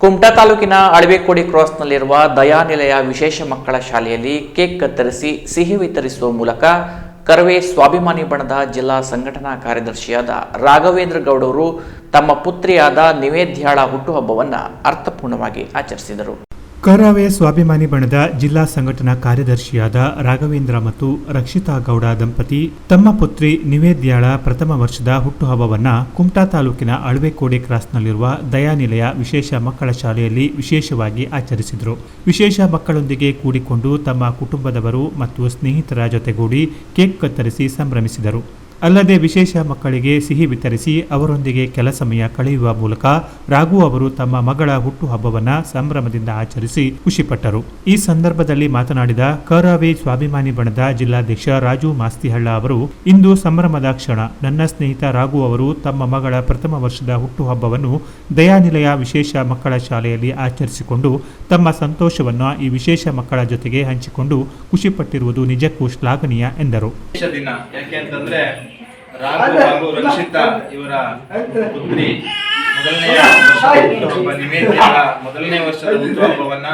ಕುಮಟಾ ತಾಲೂಕಿನ ಅಳವೆಕೋಡಿ ಕ್ರಾಸ್ನಲ್ಲಿರುವ ದಯಾನಿಲಯ ವಿಶೇಷ ಮಕ್ಕಳ ಶಾಲೆಯಲ್ಲಿ ಕೇಕ್ ಕತ್ತರಿಸಿ ಸಿಹಿ ವಿತರಿಸುವ ಮೂಲಕ ಕರವೇ ಸ್ವಾಭಿಮಾನಿ ಬಣದ ಜಿಲ್ಲಾ ಸಂಘಟನಾ ಕಾರ್ಯದರ್ಶಿಯಾದ ರಾಘವೇಂದ್ರ ಗೌಡರು ತಮ್ಮ ಪುತ್ರಿಯಾದ ನಿವೇದ್ಯಾಳ ಹುಟ್ಟುಹಬ್ಬವನ್ನು ಅರ್ಥಪೂರ್ಣವಾಗಿ ಆಚರಿಸಿದರು. ಕರಾವೆ ಸ್ವಾಭಿಮಾನಿ ಬಣದ ಜಿಲ್ಲಾ ಸಂಘಟನಾ ಕಾರ್ಯದರ್ಶಿಯಾದ ರಾಘವೇಂದ್ರ ಮತ್ತು ರಕ್ಷಿತಾ ಗೌಡ ದಂಪತಿ ತಮ್ಮ ಪುತ್ರಿ ನಿವೇದ್ಯಾಳ ಪ್ರಥಮ ವರ್ಷದ ಹುಟ್ಟುಹಬ್ಬವನ್ನು ಕುಮಟಾ ತಾಲೂಕಿನ ಅಳವೆಕೋಡೆ ಕ್ರಾಸ್ನಲ್ಲಿರುವ ದಯಾನಿಲಯ ವಿಶೇಷ ಮಕ್ಕಳ ಶಾಲೆಯಲ್ಲಿ ವಿಶೇಷವಾಗಿ ಆಚರಿಸಿದರು. ವಿಶೇಷ ಮಕ್ಕಳೊಂದಿಗೆ ಕೂಡಿಕೊಂಡು ತಮ್ಮ ಕುಟುಂಬದವರು ಮತ್ತು ಸ್ನೇಹಿತರ ಜೊತೆಗೂಡಿ ಕೇಕ್ ಕತ್ತರಿಸಿ ಸಂಭ್ರಮಿಸಿದರು. ಅಲ್ಲದೆ ವಿಶೇಷ ಮಕ್ಕಳಿಗೆ ಸಿಹಿ ವಿತರಿಸಿ ಅವರೊಂದಿಗೆ ಕೆಲ ಸಮಯ ಕಳೆಯುವ ಮೂಲಕ ರಾಘು ಅವರು ತಮ್ಮ ಮಗಳ ಹುಟ್ಟುಹಬ್ಬವನ್ನು ಸಂಭ್ರಮದಿಂದ ಆಚರಿಸಿ ಖುಷಿಪಟ್ಟರು. ಈ ಸಂದರ್ಭದಲ್ಲಿ ಮಾತನಾಡಿದ ಕರಾವೆ ಸ್ವಾಭಿಮಾನಿ ಬಣದ ಜಿಲ್ಲಾಧ್ಯಕ್ಷ ರಾಜು ಮಾಸ್ತಿಹಳ್ಳ ಅವರು, ಇಂದು ಸಂಭ್ರಮದ ಕ್ಷಣ. ನನ್ನ ಸ್ನೇಹಿತ ರಾಘು ಅವರು ತಮ್ಮ ಮಗಳ ಪ್ರಥಮ ವರ್ಷದ ಹುಟ್ಟುಹಬ್ಬವನ್ನು ದಯಾನಿಲಯ ವಿಶೇಷ ಮಕ್ಕಳ ಶಾಲೆಯಲ್ಲಿ ಆಚರಿಸಿಕೊಂಡು ತಮ್ಮ ಸಂತೋಷವನ್ನು ಈ ವಿಶೇಷ ಮಕ್ಕಳ ಜೊತೆಗೆ ಹಂಚಿಕೊಂಡು ಖುಷಿಪಟ್ಟಿರುವುದು ನಿಜಕ್ಕೂ ಶ್ಲಾಘನೀಯ ಎಂದರು. ರಾಘು ಹಾಗೂ ರಕ್ಷಿತಾ ಇವರ ಪುತ್ರಿ ಮೊದಲನೆಯ ಹುಟ್ಟುಹಬ್ಬ ಮೊದಲನೇ ವರ್ಷದ ಹುಟ್ಟುಹಬ್ಬವನ್ನ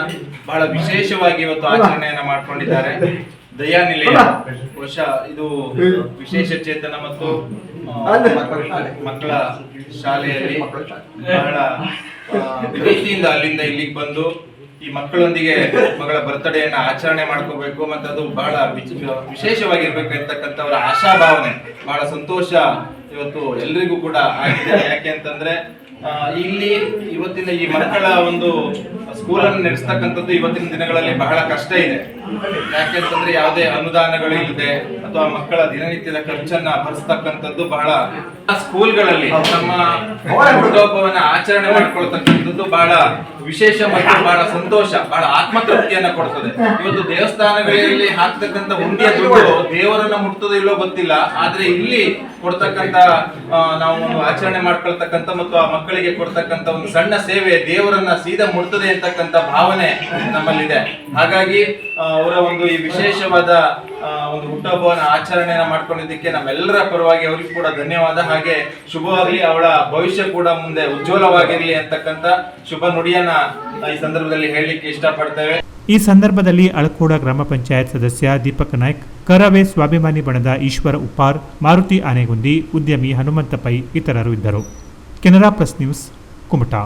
ಬಹಳ ವಿಶೇಷವಾಗಿ ಇವತ್ತು ಆಚರಣೆಯನ್ನ ಮಾಡ್ಕೊಂಡಿದ್ದಾರೆ. ದಯಾನಿಲಯ ವರ್ಷ ಇದು ವಿಶೇಷ ಚೇತನ ಮತ್ತು ಮಕ್ಕಳ ಶಾಲೆಯಲ್ಲಿ ಬಹಳ ಪ್ರೀತಿಯಿಂದ ಅಲ್ಲಿಂದ ಇಲ್ಲಿಗೆ ಬಂದು ಈ ಮಕ್ಕಳೊಂದಿಗೆ ಮಗಳ ಬರ್ತಡೆಯನ್ನ ಆಚರಣೆ ಮಾಡ್ಕೋಬೇಕು ಮತ್ತೆ ಅದು ಬಹಳ ವಿಚ- ವಿಶೇಷವಾಗಿರ್ಬೇಕು ಅಂತಕ್ಕಂಥವರ ಆಶಾಭಾವನೆ. ಬಹಳ ಸಂತೋಷ ಇವತ್ತು ಎಲ್ರಿಗೂ ಕೂಡ ಆಗಿದೆ. ಯಾಕೆ ಅಂತಂದ್ರೆ ಇಲ್ಲಿ ಇವತ್ತಿನ ಈ ಮಕ್ಕಳ ಒಂದು ಸ್ಕೂಲನ್ನು ನಡೆಸ್ತಕ್ಕಂಥದ್ದು ಇವತ್ತಿನ ದಿನಗಳಲ್ಲಿ ಬಹಳ ಕಷ್ಟ ಇದೆ. ಯಾಕೆಂತಂದ್ರೆ ಯಾವುದೇ ಅನುದಾನಗಳು ಇಲ್ಲದೆ ಅಥವಾ ಮಕ್ಕಳ ದಿನನಿತ್ಯದ ಖರ್ಚನ್ನ ಭರಿಸ್ತಕ್ಕಂಥದ್ದು ಬಹಳ ಸ್ಕೂಲ್ಗಳಲ್ಲಿ ನಮ್ಮ ಹುಟ್ಟುಹಬ್ಬವನ್ನ ಆಚರಣೆ ಮಾಡ್ಕೊಳ್ತಕ್ಕಂಥದ್ದು ಬಹಳ ವಿಶೇಷ ಮತ್ತು ಬಹಳ ಸಂತೋಷ, ಬಹಳ ಆತ್ಮತೃಪ್ತಿಯನ್ನ ಕೊಡ್ತದೆ. ಇವತ್ತು ದೇವಸ್ಥಾನಗಳಲ್ಲಿ ಹಾಕ್ತಕ್ಕಂಥ ಹುಂಡಿಯ ದುಡ್ಡು ದೇವರನ್ನ ಮುಟ್ತದೋ ಇಲ್ಲೋ ಗೊತ್ತಿಲ್ಲ. ಆದ್ರೆ ಇಲ್ಲಿ ಕೊಡ್ತಕ್ಕಂಥ ಆ, ನಾವು ಒಂದು ಆಚರಣೆ ಮಾಡ್ಕೊಳ್ತಕ್ಕಂಥ ಮತ್ತು ಆ ಮಕ್ಕಳಿಗೆ ಕೊಡ್ತಕ್ಕಂಥ ಒಂದು ಸಣ್ಣ ಸೇವೆ ದೇವರನ್ನ ಸೀದಾ ಮುಟ್ತದೆ ಅಂತಕ್ಕಂಥ ಭಾವನೆ ನಮ್ಮಲ್ಲಿದೆ. ಹಾಗಾಗಿ ಅವರ ಒಂದು ಈ ವಿಶೇಷವಾದ ಒಂದು ಹುಟ್ಟಹಬ್ಬವನ್ನ ಆಚರಣೆಯನ್ನ ಮಾಡ್ಕೊಂಡಿದ್ದಕ್ಕೆ ನಮ್ಮೆಲ್ಲರ ಪರವಾಗಿ ಅವರಿಗೂ ಕೂಡ ಧನ್ಯವಾದ. ಹಾಗೆ ಶುಭವಾಗಲಿ ಅವಳ ಭವಿಷ್ಯ ಕೂಡ ಮುಂದೆ ಉಜ್ವಲವಾಗಿರ್ಲಿ ಅಂತಕ್ಕಂಥ ಶುಭ ನುಡಿಯನ್ನ ಈ ಸಂದರ್ಭದಲ್ಲಿ ಹೇಳಲಿಕ್ಕೆ ಇಷ್ಟಪಡ್ತೇವೆ. ಈ ಸಂದರ್ಭದಲ್ಲಿ ಅಳಕೋಡ ಗ್ರಾಮ ಪಂಚಾಯತ್ ಸದಸ್ಯ ದೀಪಕ್ ನಾಯ್ಕ್, ಕರವೇ ಸ್ವಾಭಿಮಾನಿ ಬಣದ ಈಶ್ವರ ಉಪ್ಪಾರ್, ಮಾರುತಿ ಆನೆಗುಂದಿ, ಉದ್ಯಮಿ ಹನುಮಂತ ಪೈ ಇತರರು ಇದ್ದರು. Canara press news, Kumta.